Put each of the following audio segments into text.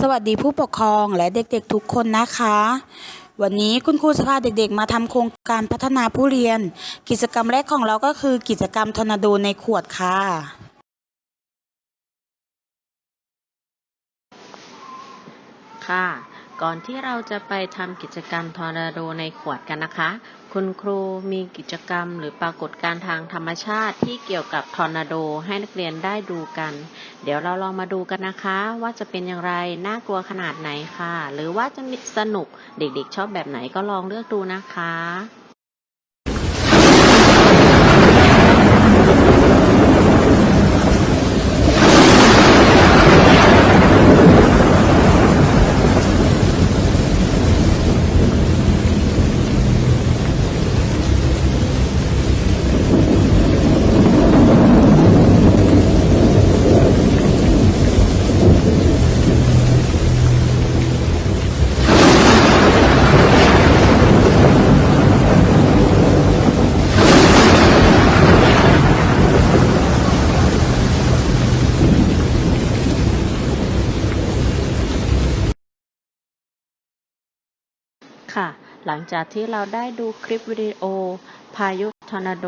สวัสดีผู้ปกครองและเด็กๆทุกคนนะคะ วันนี้คุณครูจะพาเด็กๆ มาทำโครงการพัฒนาผู้เรียน กิจกรรมแรกของเราก็คือกิจกรรมทอร์นาโดในขวดค่ะ ค่ะ ก่อนที่เราจะไปทำกิจกรรมทอร์นาโดในขวดกันนะคะ คุณครูมีกิจกรรมหรือปรากฏการทางธรรมชาติที่เกี่ยวกับทอร์นาโดให้นักเรียนได้ดูกัน เดี๋ยวเราลองมาดูกันนะคะ ว่าจะเป็นอย่างไร น่ากลัวขนาดไหนค่ะ หรือว่าจะมีสนุกเด็กๆชอบแบบไหนก็ลองเลือกดูนะคะ ค่ะ หลังจากที่เราได้ดูคลิปวิดีโอ พายุทอร์นาโด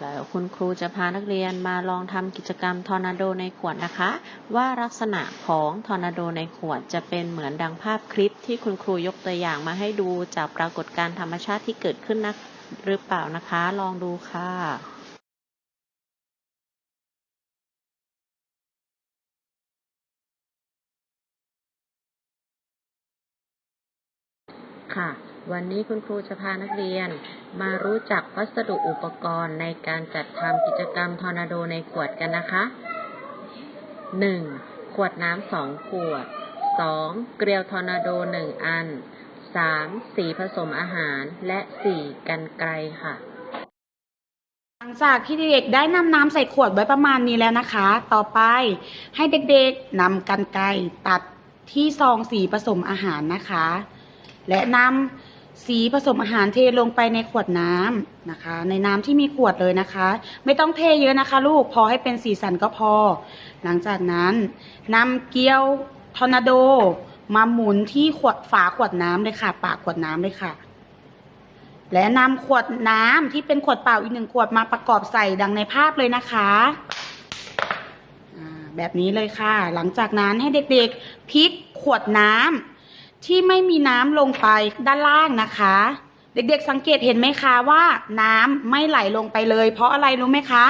แล้วคุณครูจะพานักเรียนมาลองทำกิจกรรมทอร์นาโดในขวดนะคะ ว่าลักษณะของทอร์นาโดในขวดจะเป็นเหมือนดังภาพคลิปที่คุณครูยกตัวอย่างมาให้ดูจากปรากฏการณ์ธรรมชาติที่เกิดขึ้นนะหรือเปล่านะคะ ลองดูค่ะ ค่ะ วันนี้คุณครูจะพานักเรียนมารู้จักวัสดุอุปกรณ์ในการจัดทำกิจกรรมทอร์นาโดในขวดกันนะคะ 1. ขวดน้ำสองขวด 2. เกลียวทอร์นาโดหนึ่งอัน 3. สีผสมอาหารและ 4. กันไกลค่ะ หลังจากที่เด็กๆได้นำน้ำใส่ขวดไว้ประมาณนี้แล้วนะคะ ต่อไปให้เด็กๆนำกันไกรตัดที่ซองสีผสมอาหารนะคะ และนำสีผสมอาหารเทลงไปในขวดน้ำนะคะ ในน้ำที่มีขวดเลยนะคะ ไม่ต้องเทเยอะนะคะ ลูกพอให้เป็นสีสันก็พอ หลังจากนั้นนำเกลียวทอร์นาโด มาหมุนที่ขวดฝาขวดน้ำเลยค่ะ ปากขวดน้ำเลยค่ะ และนำขวดน้ำที่เป็นขวดเปล่าอีกหนึ่งขวดมาประกอบใส่ดังในภาพเลยนะคะแบบนี้เลยค่ะ หลังจากนั้นให้เด็กๆพลิกขวดน้ำ ที่ไม่มีน้ำลงไปด้านล่างนะคะ เด็กๆสังเกตเห็นไหมคะว่าน้ำไม่ไหลลงไปเลย เพราะอะไรรู้ไหมคะ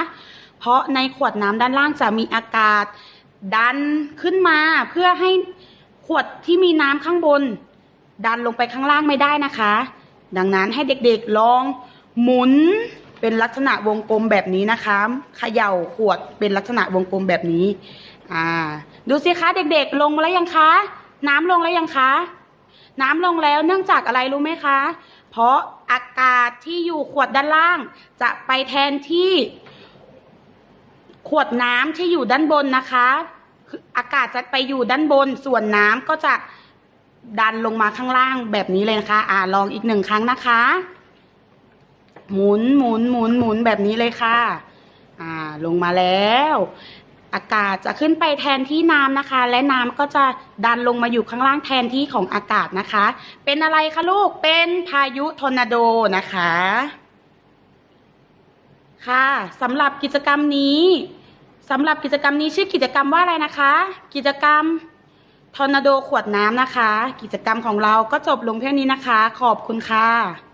เพราะในขวดน้ำด้านล่างจะมีอากาศ ดันขึ้นมาเพื่อให้ขวดที่มีน้ำข้างบน ดันลงไปข้างล่างไม่ได้นะคะ ดังนั้นให้เด็กๆลองหมุนเป็นลักษณะวงกลมแบบนี้นะคะเขย่าขวดเป็นลักษณะวงกลมแบบนี้ อ่า ดูสิคะเด็กๆ ลงมาแล้วยังคะ น้ำลงแล้วยังคะ น้ำลงแล้วเนื่องจากอะไรรู้ไหมคะ เพราะอากาศที่อยู่ขวดด้านล่าง จะไปแทนที่ขวดน้ำที่อยู่ด้านบนนะคะคืออากาศจะไปอยู่ด้านบน ส่วนน้ำก็จะดันลงมาข้างล่างแบบนี้เลยนะคะ อ่าลองอีกหนึ่งครั้งนะคะ หมุนหมุนหมุนหมุนแบบนี้เลยค่ะ อ่า ลงมาแล้ว อากาศจะขึ้นไปแทนที่น้ำนะคะ และน้ำก็จะดันลงมาอยู่ข้างล่างแทนที่ของอากาศนะคะ เป็นอะไรคะลูกเป็นพายุทอร์นาโดนะคะ ค่ะสำหรับกิจกรรมนี้สำหรับกิจกรรมนี้ชื่อกิจกรรมว่าอะไรนะคะ กิจกรรมทอร์นาโดขวดน้ำนะคะ กิจกรรมของเราก็จบลงเพียงนี้นะคะ ขอบคุณค่ะ